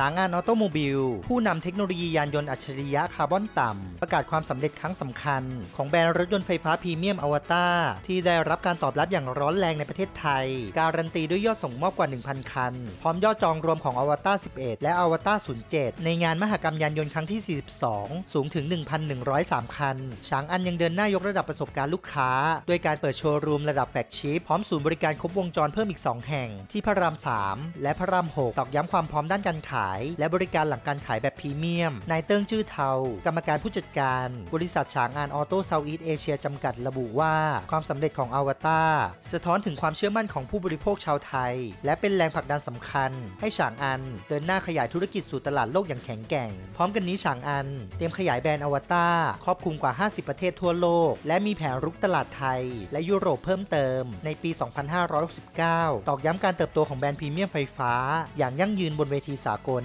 ช้างานออโตโมบิล ผู้นำเทคโนโลยียานยนต์อัจฉริยะคาร์บอนต่ำ ประกาศความสำเร็จครั้งสำคัญ ของแบรนด์รถยนต์ไฟฟ้าพรีเมียมอวตารที่ได้รับการตอบรับอย่างร้อนแรงในประเทศไทย การันตีด้วยยอดส่งมอบกว่า 1,000 คัน พร้อมยอดจองรวมของอวตาร11 และอวตาร07 ในงานมหกรรมยานยนต์ครั้งที่ 42 สูงถึง 1,103 คัน ช้างอันยังเดินหน้ายกระดับประสบการณ์ลูกค้า ด้วยการเปิดโชว์รูมระดับแฟลกชิพพร้อมศูนย์บริการครบวงจรเพิ่มอีก 2 แห่ง ที่พระราม 3 และพระราม 6 ตอกย้ำความพร้อมด้านการขายและบริการหลังการขายแบบพรีเมียม นายเติ้งจื้อเทา กรรมการผู้จัดการ บริษัทฉางอานออโต้เซาท์อีสเอเชียจำกัดระบุว่า ความสำเร็จของอวตารสะท้อนถึงความเชื่อมั่นของผู้บริโภคชาวไทย และเป็นแรงผลักดันสำคัญ ให้ฉางอัน เดินหน้าขยายธุรกิจสู่ตลาดโลกอย่างแข็งแกร่ง พร้อมกันนี้ฉางอัน เตรียมขยายแบรนด์อวตารครอบคลุมกว่า 50 ประเทศทั่วโลก และมีแผนรุกตลาดไทย และยุโรปเพิ่มเติม ในปี 2569 ตอกย้ำการเติบโตของแบรนด์พรีเมียมไฟฟ้า อย่างยั่งยืนบนเวทีสากลน